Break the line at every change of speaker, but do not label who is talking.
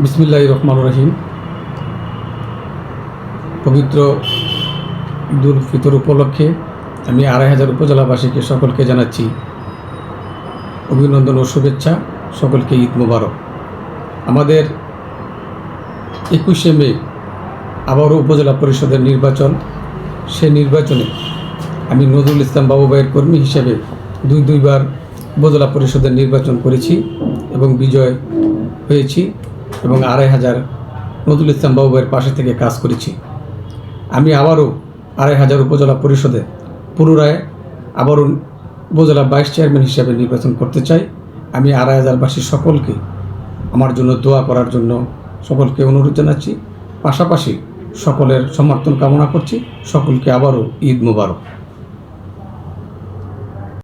বিসমিল্লাহ রহমান রহিম। পবিত্র ঈদুল ফিতর উপলক্ষে আমি আড়াই হাজার উপজেলাবাসীকে সকলকে জানাচ্ছি অভিনন্দন ও শুভেচ্ছা, সকলকে ঈদ মোবারক। আমাদের একুশে মে আবারও উপজেলা পরিষদের নির্বাচন। সে নির্বাচনে আমি নজরুল ইসলাম বাবুবাইয়ের কর্মী হিসেবে দুই দুইবার উপজেলা পরিষদের নির্বাচন করেছি এবং বিজয় হয়েছি। এবং আড়াই হাজার নজরুল ইসলাম বাবু ভাইয়ের পাশে থেকে কাজ করেছি। আমি আবারও আড়াই হাজার উপজেলা পরিষদে পুনরায় আবারও উপজেলা ভাইস চেয়ারম্যান হিসেবে নির্বাচন করতে চাই। আমি আড়াই হাজারবাসী সকলকে আমার জন্য দোয়া করার জন্য সকলকে অনুরোধ জানাচ্ছি। পাশাপাশি সকলের সমর্থন কামনা করছি। সকলকে আবারও ঈদ মুবারক।